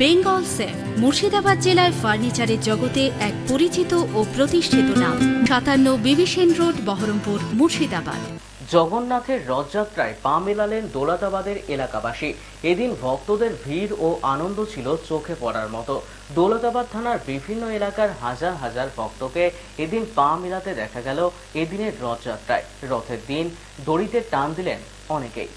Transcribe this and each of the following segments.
Bengal safe, Murshidabad জেলায় ফার্নিচারের জগতে এক পরিচিত ও প্রতিষ্ঠিত নাম। সাতান্ন বিবিসেন রোড, বহরমপুর, মুর্শিদাবাদ। জগন্নাথের রথযাত্রায় পা মেলালেন দৌলতাবাদের এলাকাবাসী। এদিন ভক্তদের ভিড় ও আনন্দ ছিল চোখে পড়ার মতো। দৌলতাবাদ থানার বিভিন্ন এলাকার হাজার হাজার ভক্তকে এদিন পা মেলাতে দেখা গেল এদিনের রথযাত্রায়। রথের দিন দড়িতে টান দিলেন অনেকেই।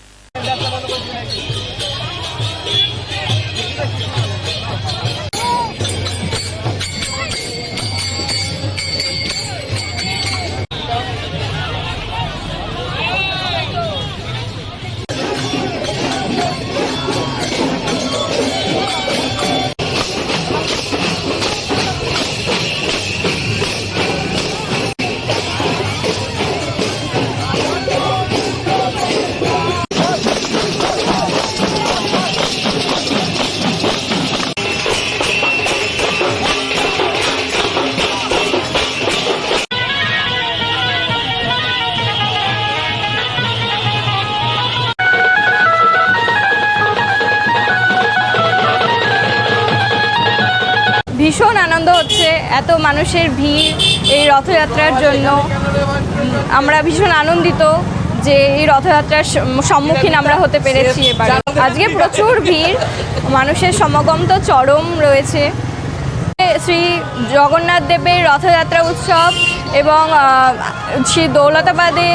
ভীষণ আনন্দ হচ্ছে, এত মানুষের ভিড় এই রথযাত্রার জন্য। আমরা ভীষণ আনন্দিত যে এই রথযাত্রার সম্মুখীন আমরা হতে পেরেছি এবার। আজকে প্রচুর ভিড়, মানুষের সমাগম তো চরম রয়েছে। শ্রী জগন্নাথ দেবের রথযাত্রা উৎসব এবং সেই দৌলতাবাদে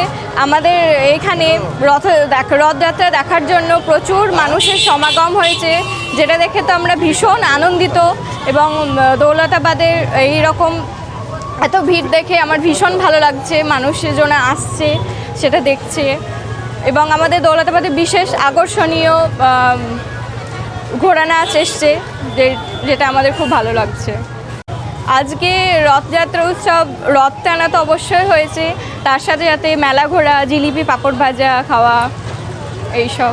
আমাদের এখানে রথ রথযাত্রা দেখার জন্য প্রচুর মানুষের সমাগম হয়েছে, যেটা দেখে তো আমরা ভীষণ আনন্দিত এবং দৌলতাবাদের এই রকম এত ভিড় দেখে আমার ভীষণ ভালো লাগছে, মানুষজন আসছে, সেটা দেখছে এবং আমাদের দৌলতাবাদে বিশেষ আকর্ষণীয় নাচ এসছে যেটা আমাদের খুব ভালো লাগছে। আজকে রথযাত্রা উৎসব, রথ টানা তো অবশ্যই হয়েছে। তার সাথে সাথে মেলা ঘোরা, জিলিপি, পাঁপড় ভাজা, খাওয়া, এইসব।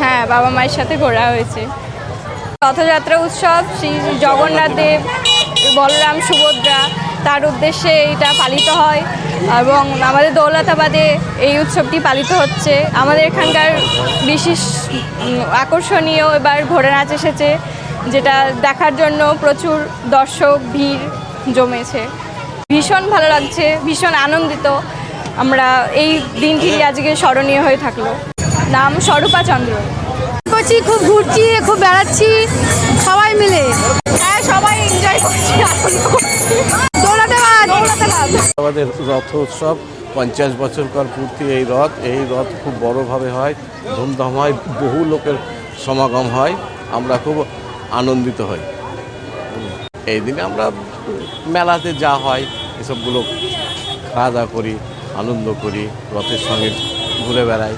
হ্যাঁ বাবা মায়ের সাথে ঘোরা হয়েছে। রথযাত্রা উৎসব, শ্রী জগন্নাথ দেব, বলরাম, সুভদ্রা, তার উদ্দেশ্যে এটা পালিত হয়। এবং আমাদের দৌলতাবাদে এই উৎসবটি পালিত হচ্ছে। আমাদের এখানকার বিশেষ আকর্ষণীয় এবার ঘোড়া নাচ এসেছে। যেটা দেখার জন্য প্রচুর দর্শক ভিড় জমেছে। ভীষণ ভালো লাগছে ভীষণ আনন্দিত। আমরা এই দিনটি আজকে স্মরণীয় হয়ে থাকল। নাম স্বরূপা চন্দ্র। করছি খুব ঘুরছি খুব বেড়াচ্ছি সবাই মিলে। হ্যাঁ সবাই এনজয় করছি আমাদের রথ উৎসব পঞ্চাশ বছর বছরকার পূর্তি এই রথ। এই রথ খুব বড়োভাবে হয় ধুমধাম হয় বহু লোকের সমাগম হয়। আমরা খুব আনন্দিত হই। এই দিনে আমরা মেলাতে যা হয় এসবগুলো খাওয়া দাওয়া করি আনন্দ করি রথের সঙ্গে ঘুরে বেড়াই।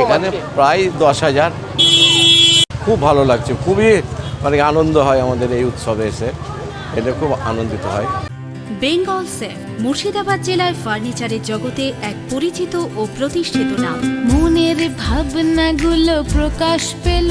এখানে প্রায় দশ হাজার। খুব ভালো লাগছে খুবই মানে আনন্দ হয় আমাদের এই উৎসবে এসে। এটা খুব আনন্দিত হয়। বেঙ্গল সেফ মুর্শিদাবাদ জেলায় ফার্নিচারের জগতে এক পরিচিত ও প্রতিষ্ঠিত নাম। মনের ভাবনাগুলো প্রকাশ পেল।